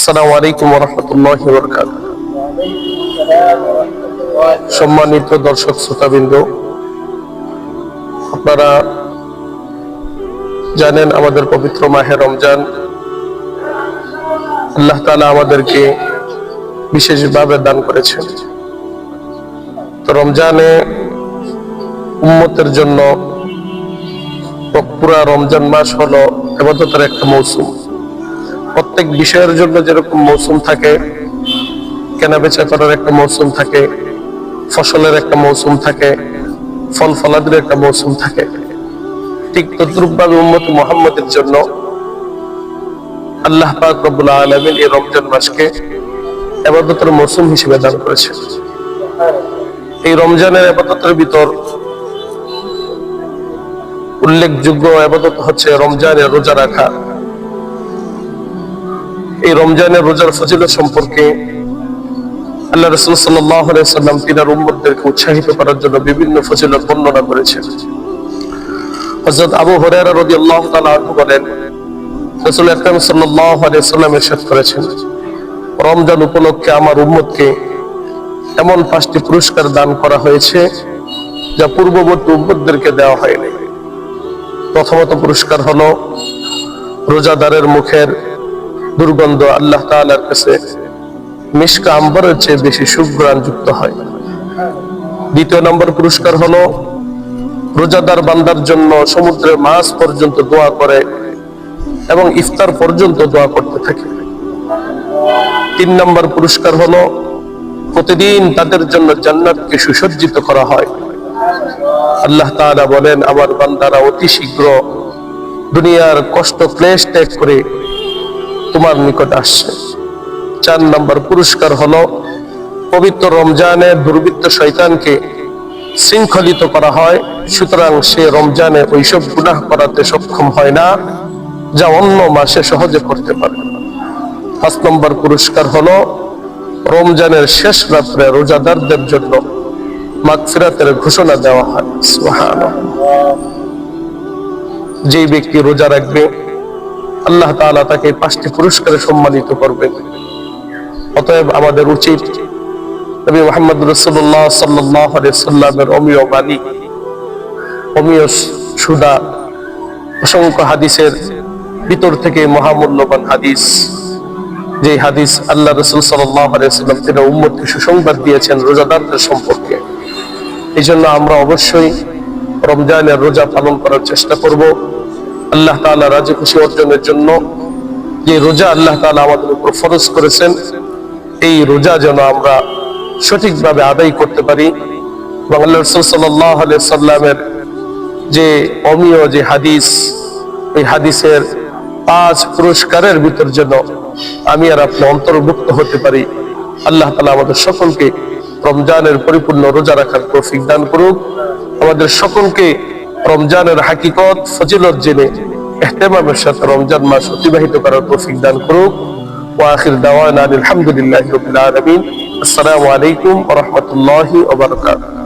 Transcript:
আসসালামু আলাইকুম রহমতুল্লাহ বরকাত সম্মানিত দর্শক শ্রোতাবৃন্দ, আপনারা জানেন আমাদের পবিত্র মাহে রমজান। আল্লাহ তাআলা আমাদেরকে বিশেষভাবে দান করেছেন। তো রমজানে উম্মতের জন্য পুরা রমজান মাস হলো এবাদতের একটা মৌসুম। প্রত্যেক বিষয়ের জন্য যেরকম মৌসুম থাকে, কেনা বেচা করার একটা মৌসুম থাকে, ফসলের একটা মৌসুম থাকে, ফল ফলাদের একটা মৌসুম থাকে। ঠিক তদ্রুপভাবে উম্মত মোহাম্মদের জন্য আল্লাহ পাক আলমিন এই রমজান মাসকে এবাদতের মৌসুম হিসেবে দান করেছে এই রমজানের আবাদতের ভিতর উল্লেখযোগ্য আবাদত হচ্ছে রমজানের রোজা রাখা। এই রমজানের রোজার ফজিলত সম্পর্কে আল্লাহ রসুল সাল্লাম তিনার উম্মতদেরকে উৎসাহিত করার জন্য বিভিন্ন ফজিলত বর্ণনা করেছেন। হজরত আবু হরেরা রদি আল্লাহ বলেন, রসুল আকরাম সাল্লাহ সাল্লাম এরশাদ করেছেন, রমজান উপলক্ষে আমার উম্মতকে এমন পাঁচটি পুরস্কার দান করা হয়েছে যা পূর্ববর্তী উম্মতদেরকে দেওয়া হয়নি। প্রথমত পুরস্কার হলো রোজাদারের মুখের দুর্গন্ধ আল্লাহ তাআলার কাছে মিশকা আম্বরের চেয়ে বেশি সুগ্রাণ যুক্ত হয়। দ্বিতীয় নম্বর পুরস্কার হলো, রোজাদার বান্দার জন্য সমুদ্রের মাছ পর্যন্ত দোয়া করে এবং ইফতার পর্যন্ত দোয়া করতে থাকে। তিন নম্বর পুরস্কার হলো, প্রতিদিন তাদের জন্য জান্নাতকে সুসজ্জিত করা হয়। আল্লাহ তাআলা বলেন, আমার বান্দারা অতি শীঘ্র দুনিয়ার কষ্ট ক্লেশ ত্যাগ করে তোমার নিকট আসছে। চার নম্বর পুরস্কার হলো পবিত্র রমজানে দুর্বৃত্ত শৈতানকে শৃঙ্খলিত করা হয়, সুতরাং সে রমজানে ওইসব গুনাহ করাতে সক্ষম হয় না, যা অন্য মাসে সহজে করতে পারে। পাঁচ নম্বর পুরস্কার হলো রমজানের শেষ রাত্রে রোজাদারদের জন্য মাগফিরাতের ঘোষণা দেওয়া হয়। যেই ব্যক্তি রোজা রাখবে আল্লাহ তাআলা তাকে পাঁচটি পুরস্কারে সম্মানিত করবেন। অতএব আমাদের উচিত নবী মোহাম্মদ রসুল্লাহ সাল্লাহ সাল্লামের অমীয় বাণী, অমীয় সুদা, অসংখ্য হাদিসের ভিতর থেকে মহামূল্যবান হাদিস। যে হাদিস আল্লাহ রসুল সাল্লাম তিনি উম্মতকে সুসংবাদ দিয়েছেন রোজাদারদের সম্পর্কে। এই জন্য আমরা অবশ্যই রমজানের রোজা পালন করার চেষ্টা করব। আল্লাহ তাআলা রাজি খুশি অর্জনের জন্য যে রোজা আল্লাহ তাআলা আমাদের উপর ফরজ করেছেন। এই রোজা যেন আমরা সঠিকভাবে আদায় করতে পারি। এবং আল্লাহ রসুল সাল্লাহ সাল্লামের যে অমীয় যে হাদিস, এই হাদিসের পাঁচ পুরস্কারের ভিতর যেন আমি আর আপনি অন্তর্ভুক্ত হতে পারি। আল্লাহ তালা আমাদের সকলকে রমজানের পরিপূর্ণ রোজা রাখার তৌফিক দান করুক। আমাদের সকলকে রমজানের হাকিকত ফজিলত জেনে এহতেমামের সাথে রমজান মাস অতিবাহিত করার তৌফিক দান করুক। ওয়াখির দাওয়ান আলহামদুলিল্লাহ রাব্বিল আলামিন। আসসালামু আলাইকুম রাহমাতুল্লাহি ওয়া বারাকাতুহু।